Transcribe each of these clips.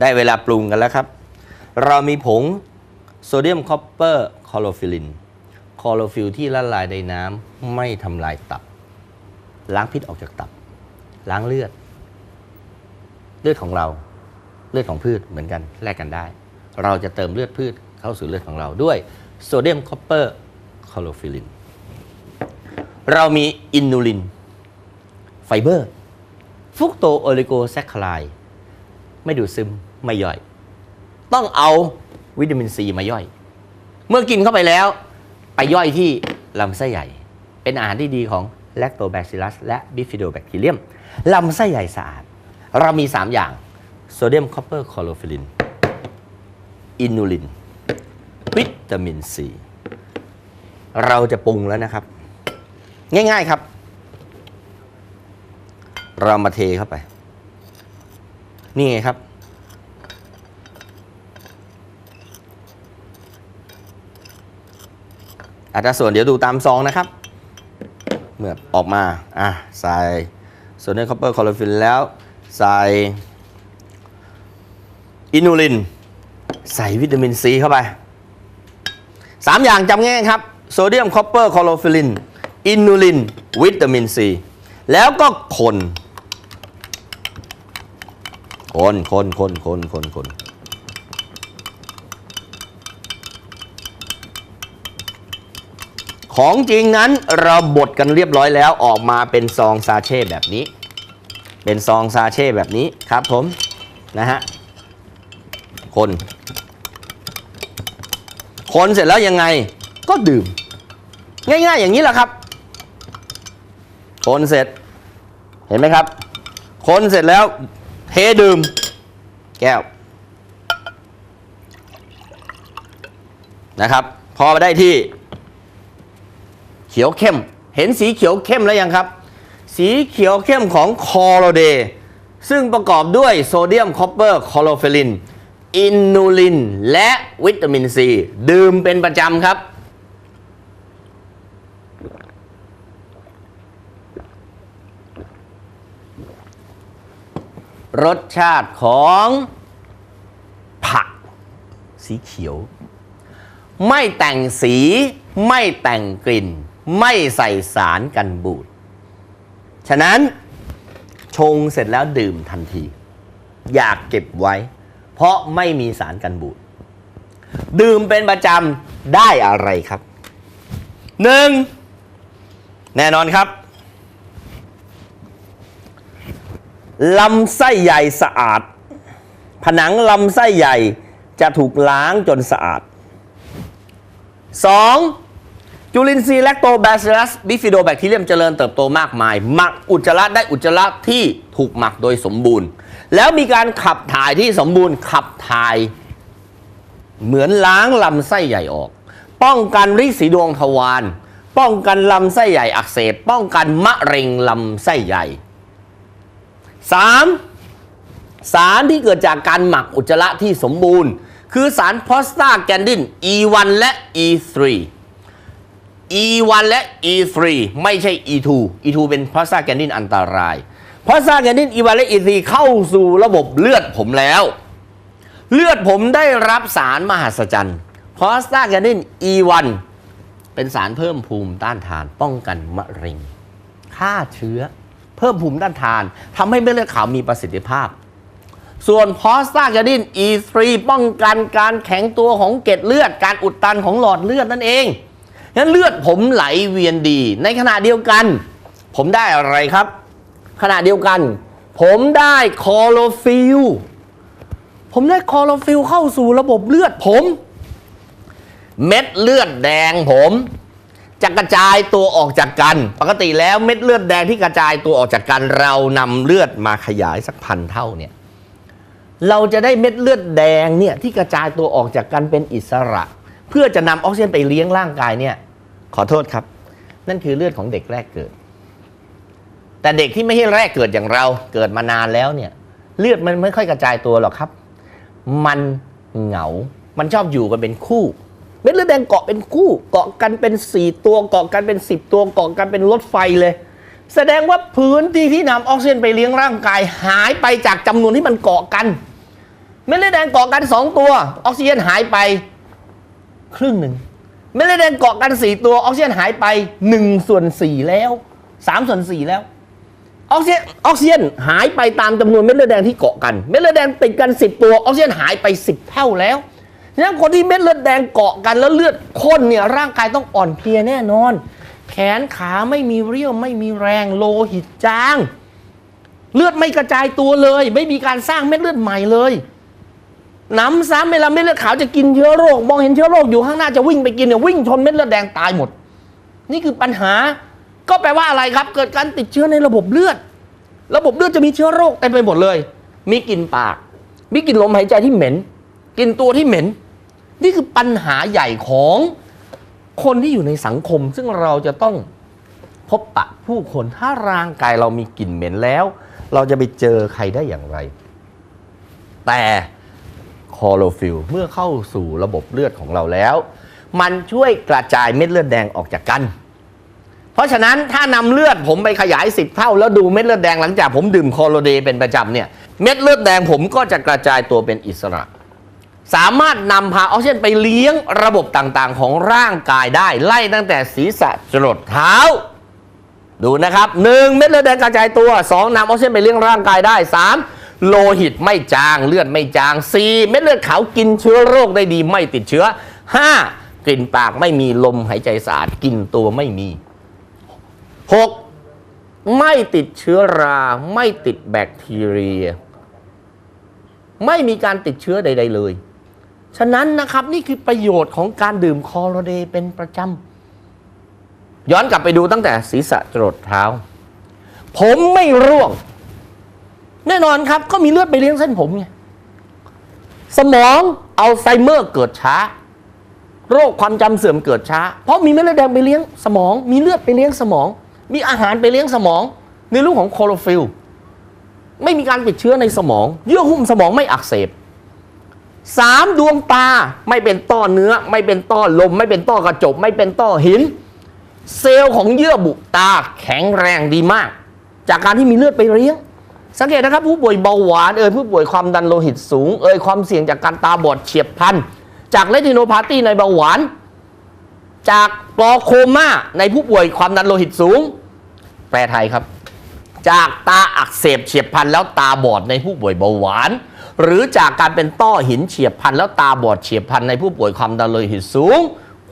ได้เวลาปรุงกันแล้วครับ เรามีผงโซเดียมคอปเปอร์คลอโรฟิลินคลอโรฟิลที่ละลายในน้ำไม่ทำลายตับ ล้างพิษออกจากตับ ล้างเลือด เลือดของเรา เลือดของพืชเหมือนกันแลกกันได้ เราจะเติมเลือดพืชเข้าสู่เลือดของเราด้วยโซเดียมคอปเปอร์คลอโรฟิลินเรามีอินูลิน ไฟเบอร์ ฟุกโตโอลิโกแซคคลาย ไม่ดูดซึม ไม่ย่อย ต้องเอาวิตามินซีมาย่อย เมื่อกินเข้าไปแล้ว ไปย่อยที่ลำไส้ใหญ่ เป็นอาหารที่ดีของแลคโตแบค i ิลัสและบิฟิโดแบคทีเรียมลำไส้ใหญ่สะอาด เรามี 3 อย่างโซเดียมคอปเปอร์คลอโรฟิลิน อินูลิน วิตามินซีเราจะปรุงแล้วนะครับ ง่าย ๆครับ เรามาเทเข้าไป นี่ไงครับ อัตราส่วนเดี๋ยวดูตามซองนะครับ เมื่อออกมาอะใส่โซเดียมคอปเปอร์คลอโรฟิลแล้วใส่อินูลิน ใส่วิตามินซีเข้าไปสามอย่างจำง่ายครับโซเดียมคอปเปอร์คลอโรฟิลินอินูลิน วิตามินซีแล้วก็คน คนคนคนคนคนคน ของจริงนั้นเราบดกันเรียบร้อยแล้วออกมาเป็นซองซาเช่แบบนี้ เป็นซองซาเช่แบบนี้ครับผมนะฮะคนคนเสร็จแล้วยังไงก็ดื่ม ง่าย ๆ อย่างนี้แหละครับ คนเสร็จเห็นไหมครับ คนเสร็จแล้วเทดื่ม แก้วนะครับ พอมาได้ที่ เขียวเข้ม เห็นสีเขียวเข้มแล้วยังครับ สีเขียวเข้มของคอโรเด ซึ่งประกอบด้วยโซเดียมคอปเปอร์คลอโรฟิลิน อินูลิน และวิตามินซี ดื่มเป็นประจำครับ รสชาติของผักสีเขียว ไม่แต่งสีไม่แต่งกลิ่น ไม่ใส่สารกันบูด ฉะนั้นชงเสร็จแล้วดื่มทันที อยากเก็บไว้ เพราะไม่มีสารกันบูด ดื่มเป็นประจำได้อะไรครับหนึ่งแน่นอนครับลำไส้ใหญ่สะอาด ผนังลำไส้ใหญ่จะถูกล้างจนสะอาด 2. จุลินทรีย์แลคโตแบซิลัสบิฟิโดแบคทีเรียมเจริญเติบโตมากมาย หมักอุจจาระได้อุจจาระที่ถูกหมักโดยสมบูรณ์ แล้วมีการขับถ่ายที่สมบูรณ์ขับถ่าย เหมือนล้างลำไส้ใหญ่ออก ป้องกันริดสีดวงทวารป้องกันลำไส้ใหญ่อักเสบป้องกันมะเร็งลำไส้ใหญ่ 3. สารที่เกิดจากการหมักอุจจาระที่สมบูรณ์ คือสารพอสตาแกนดิน E1 และ E3 E1 และ E3 ไม่ใช่ E2 E2 เป็นพอสตาแกนดินอันตรายพอสตาแกนดิน E1 และ E3 เข้าสู่ระบบเลือดผมแล้ว เลือดผมได้รับสารมหัศจรรย์พอสตาแกนดิน E1 เป็นสารเพิ่มภูมิต้านทาน ป้องกันมะเร็งฆ่าเชื้อ เพิ่มภูมิต้านทานทำให้เม็ดเลือดขาวมีประสิทธิภาพ ส่วนพอสตาแกดิน E3 ป้องกันการแข็งตัวของเกล็ดเลือด การอุดตันของหลอดเลือดนั่นเอง งั้นเลือดผมไหลเวียนดี ในขณะเดียวกัน ผมได้อะไรครับ ขณะเดียวกัน ผมได้คอโรฟิลผมได้คอโรฟิลเข้าสู่ระบบเลือดผม เม็ดเลือดแดงผมจะกระจายตัวออกจากกัน ปกติแล้วเม็ดเลือดแดงที่กระจายตัวออกจากกัน เรานำเลือดมาขยายสักพันเท่าเนี่ยเราจะได้เม็ดเลือดแดงเนี่ยที่กระจายตัวออกจากกันเป็นอิสระ เพื่อจะนำออกซิเจนไปเลี้ยงร่างกายเนี่ย ขอโทษครับ นั่นคือเลือดของเด็กแรกเกิด แต่เด็กที่ไม่ใช่แรกเกิดอย่างเราเกิดมานานแล้วเนี่ย เลือดมันไม่ค่อยกระจายตัวหรอกครับ มันเหงา มันชอบอยู่กันเป็นคู่เม็ดเลือดแดงเกาะเป็นคู่เกาะกันเป็น4ตัวเกาะกันเป็น10ตัวเกาะกันเป็นรถไฟเลย แสดงว่าพื้นที่ที่นำออกซิเจนไปเลี้ยงร่างกายหายไปจากจำนวนที่มันเกาะกันเม็ดเลือดแดงเกาะกันสองตัว ออกซิเจนหายไป ครึ่งหนึ่ง เม็ดเลือดแดงเกาะกันสี่ตัวออกซิเจนหายไปหนึ่งส่วนสี่แล้วสามส่วนสี่แล้วออกซิเจนออกซิเจนหายไปตามจำนวนเม็ดเลือดแดงที่เกาะกัน เม็ดเลือดแดงติดกันสิบตัวออกซิเจนหายไปสิบเท่าแล้วฉะนั้นคนที่เม็ดเลือดแดงเกาะกันแล้วเลือดข้นเนี่ยร่างกายต้องอ่อนเพลียแน่นอน แขนขาไม่มีเรี่ยวไม่มีแรงโลหิตจาง เลือดไม่กระจายตัวเลย ไม่มีการสร้างเม็ดเลือดใหม่เลย หน้ำซ้ำเวลาเม็ดเลือดขาวจะกินเชื้อโรค มองเห็นเชื้อโรคอยู่ข้างหน้าจะวิ่งไปกินเนี่ยวิ่งชนเม็ดเลือดแดงตายหมด นี่คือปัญหา ก็แปลว่าอะไรครับ เกิดการติดเชื้อในระบบเลือด ระบบเลือดจะมีเชื้อโรคเต็มไปหมดเลย มีกลิ่นปาก มีกลิ่นลมหายใจที่เหม็นกลิ่นตัวที่เหม็น นี่คือปัญหาใหญ่ของคนที่อยู่ในสังคม ซึ่งเราจะต้องพบปะผู้คนถ้าร่างกายเรามีกลิ่นเหม็นแล้ว เราจะไปเจอใครได้อย่างไร แต่ คลอโรฟิลเมื่อเข้าสู่ระบบเลือดของเราแล้ว มันช่วยกระจายเม็ดเลือดแดงออกจากกัน เพราะฉะนั้นถ้านำเลือดผมไปขยาย 10 เท่า แล้วดูเม็ดเลือดแดงหลังจากผมดื่มคลอโรเดเป็นประจำเนี่ยเม็ดเลือดแดงผมก็จะกระจายตัวเป็นอิสระ สามารถนำพาออกซิเจนไปเลี้ยงระบบต่างๆ ของร่างกายได้ไล่ตั้งแต่ศีรษะจรดเท้าดูนะครับหนึ่งเม็ดเลือดแดงกระจายตัวสองนำออกซิเจนไปเลี้ยงร่างกายได้สาม โลหิตไม่จางเลือดไม่จางสี่เม็ดเลือดขาวกินเชื้อโรคได้ดีไม่ติดเชื้อห้ากลิ่นปากไม่มีลมหายใจสะอาดกลิ่นตัวไม่มีหกไม่ติดเชื้อรา ไม่ติดแบคทีเรีย ไม่มีการติดเชื้อใด ๆ เลย ฉะนั้นนะครับนี่คือประโยชน์ของการดื่มคอโรเดเป็นประจำย้อนกลับไปดูตั้งแต่ศีรษะจรดเท้า ผมไม่ร่วง แน่นอนครับ ก็มีเลือดไปเลี้ยงเส้นผมไงสมองอัลไซเมอร์เกิดช้า โรคความจำเสื่อมเกิดช้า เพราะมีเม็ดเลือดแดงไปเลี้ยงสมอง มีเลือดไปเลี้ยงสมอง มีอาหารไปเลี้ยงสมอง ในรูปของคลอโรฟิลไม่มีการติดเชื้อในสมอง เยื่อหุ้มสมองไม่อักเสบสามดวงตาไม่เป็นต้อเนื้อ ไม่เป็นต้อลม ไม่เป็นต้อกระจก ไม่เป็นต้อหิน เซลล์ของเยื่อบุตาแข็งแรงดีมาก จากการที่มีเลือดไปเลี้ยง สังเกตนะครับผู้ป่วยเบาหวานเอ่ยผู้ป่วยความดันโลหิตสูงเอ่ยความเสี่ยงจากการตาบอดเฉียบพลัน จากเลติโนพาธีในเบาหวาน จากกลอโคม่าในผู้ป่วยความดันโลหิตสูง แปลไทยครับ จากตาอักเสบเฉียบพลันแล้วตาบอดในผู้ป่วยเบาหวาน หรือจากการเป็นต้อหินเฉียบพลันแล้วตาบอดเฉียบพลันในผู้ป่วยความดันโลหิตสูง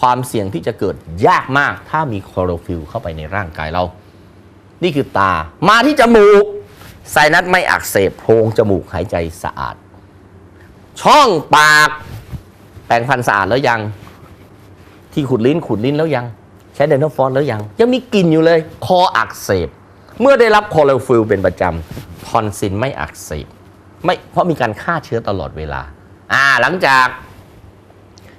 ความเสี่ยงที่จะเกิดยากมาก ถ้ามีคลอโรฟิลเข้าไปในร่างกายเรา นี่คือตามาที่จมูก ไซนัสไม่อักเสบโพรงจมูกหายใจสะอาด ช่องปากแปรงฟันสะอาดแล้วยัง ที่ขุดลิ้นขุดลิ้นแล้วยัง ใช้เดนทอฟอนแล้วยัง ยังมีกลิ่นอยู่เลย คออักเสบ เมื่อได้รับคลอรฟิลเป็นประจำทอนซิลไม่อักเสบไม่เพราะมีการฆ่าเชื้อตลอดเวลา อ่าหลังจาก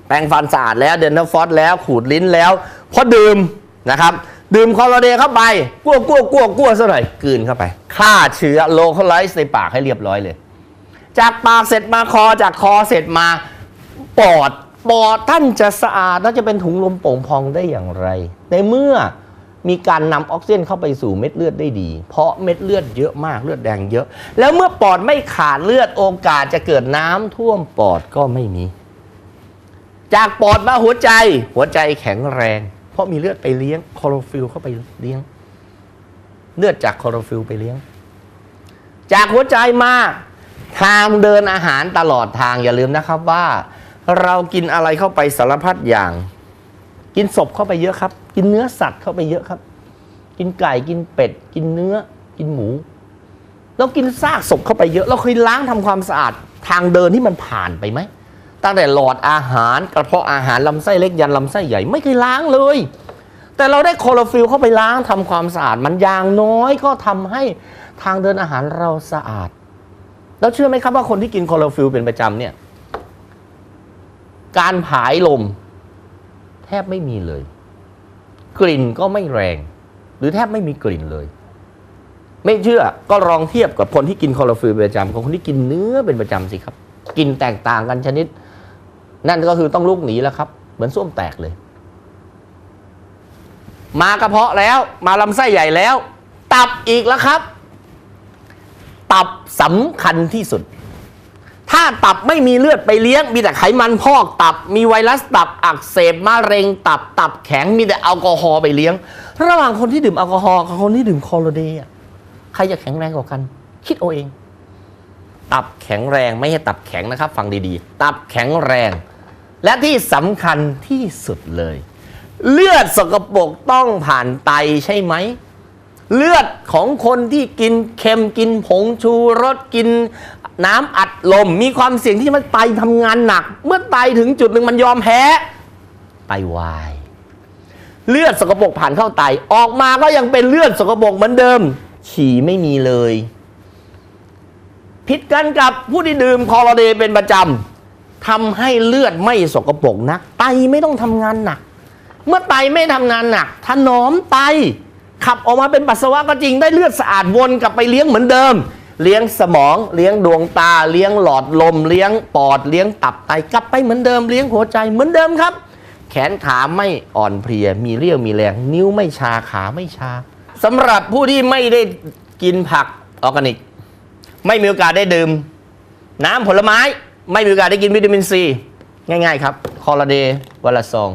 แปรงฟันสะอาดแล้วเดนทอฟอสแล้วขูดลิ้นแล้วพอดื่มนะครับ ดื่มคลอรเดเข้าไปกลัวกลัวกลัวกลัวซะหน่อยกลืนเข้าไปฆ่าเชื้อโลเคอไลซ์ในปากให้เรียบร้อยเลย จากปากเสร็จมาคอจากคอเสร็จมาปอดปอดท่านจะสะอาดแล้วจะเป็นถุงลมโป่งพองได้อย่างไร ในเมื่อมีการนำออกซิเจนเข้าไปสู่เม็ดเลือดได้ดี เพราะเม็ดเลือดเยอะมากเลือดแดงเยอะ แล้วเมื่อปอดไม่ขาดเลือดโอกาสจะเกิดน้ำท่วมปอดก็ไม่มี จากปอดมาหัวใจหัวใจแข็งแรง เพราะมีเลือดไปเลี้ยงคลอโรฟิลเข้าไปเลี้ยง เลือดจากคลอโรฟิลไปเลี้ยง จากหัวใจมาทางเดินอาหารตลอดทางอย่าลืมนะครับว่า เรากินอะไรเข้าไปสารพัดอย่าง กินศพเข้าไปเยอะครับ กินเนื้อสัตว์เข้าไปเยอะครับ กินไก่กินเป็ด กินเนื้อ กินหมูเรากินซากศพเข้าไปเยอะ เราเคยล้างทำความสะอาดทางเดินที่มันผ่านไปไหม ตั้งแต่หลอดอาหารกระเพาะอาหารลำไส้เล็กยันลำไส้ใหญ่ไม่เคยล้างเลย แต่เราได้คลอโรฟิลเข้าไปล้างทำความสะอาด มันอย่างน้อยก็ทำให้ทางเดินอาหารเราสะอาด แล้วเชื่อไหมครับว่าคนที่กินคลอโรฟิลเป็นประจำเนี่ย การผายลม แทบไม่มีเลย กลิ่นก็ไม่แรง หรือแทบไม่มีกลิ่นเลย ไม่เชื่อก็ลองเทียบกับคนที่กินคลอโรฟิลเป็นประจำกับคนที่กินเนื้อเป็นประจำสิครับกินแตกต่างกันชนิด นั่นก็คือต้องลุกหนีแล้วครับ เหมือนส้วมแตกเลย มากระเพาะแล้ว มาลำไส้ใหญ่แล้ว ตับอีกแล้วครับ ตับสำคัญที่สุด ถ้าตับไม่มีเลือดไปเลี้ยง มีแต่ไขมันพอกตับ มีไวรัสตับอักเสบมะเร็งตับ ตับแข็งมีแต่แอลกอฮอล์ไปเลี้ยง ระหว่างคนที่ดื่มแอลกอฮอล์กับคนที่ดื่มคอโลเดย์อะใครจะแข็งแรงกว่ากัน คิดเอาเองตับแข็งแรงไม่ใช่ตับแข็งนะครับ ฟังดีๆ ตับแข็งแรง และที่สำคัญที่สุดเลย เลือดสกปรกต้องผ่านไตใช่ไหม เลือดของคนที่กินเค็มกินผงชูรสกินน้ำอัดลม มีความเสี่ยงที่มันไตทำงานหนัก เมื่อไตถึงจุดหนึ่งมันยอมแพ้ไตวายเลือดสกปรกผ่านเข้าไตออกมาก็ยังเป็นเลือดสกปรกเหมือนเดิม ฉี่ไม่มีเลย ผิดกันกับผู้ที่ดื่มคอร์เดเป็นประจำ ทำให้เลือดไม่สกปรกนัก ไตไม่ต้องทำงานหนัก เมื่อไตไม่ทำงานหนักถนอมไต ขับออกมาเป็นปัสสาวะก็จริงได้เลือดสะอาดวนกลับไปเลี้ยงเหมือนเดิม เลี้ยงสมองเลี้ยงดวงตา เลี้ยงหลอดลม เลี้ยงปอดเลี้ยงตับไตกลับไปเหมือนเดิม เลี้ยงหัวใจเหมือนเดิมครับ แขนขาไม่อ่อนเพลีย มีเรี่ยวมีแรง นิ้วไม่ชาขาไม่ชาสำหรับผู้ที่ไม่ได้กินผักออร์แกนิก ไม่มีโอกาสได้ดื่ม น้ำผลไม้ ไม่มีโอกาสได้กินวิตามินซีง่ายๆครับคอร์เดย์วันละซอง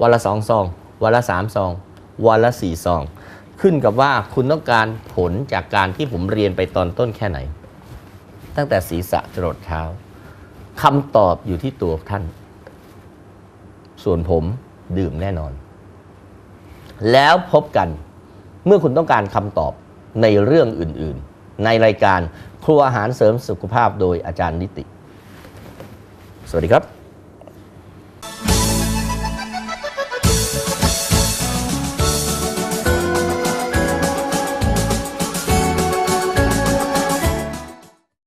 วันละสองซอง วันละสามซอง วันละสี่ซอง ขึ้นกับว่าคุณต้องการผลจากการที่ผมเรียนไปตอนต้นแค่ไหน ตั้งแต่ศีรษะจรดเท้าคำตอบอยู่ที่ตัวท่าน ส่วนผมดื่มแน่นอน แล้วพบกันเมื่อคุณต้องการคำตอบในเรื่องอื่นๆ ในรายการครัวอาหารเสริมสุขภาพโดยอาจารย์นิติ สวัสดีครับ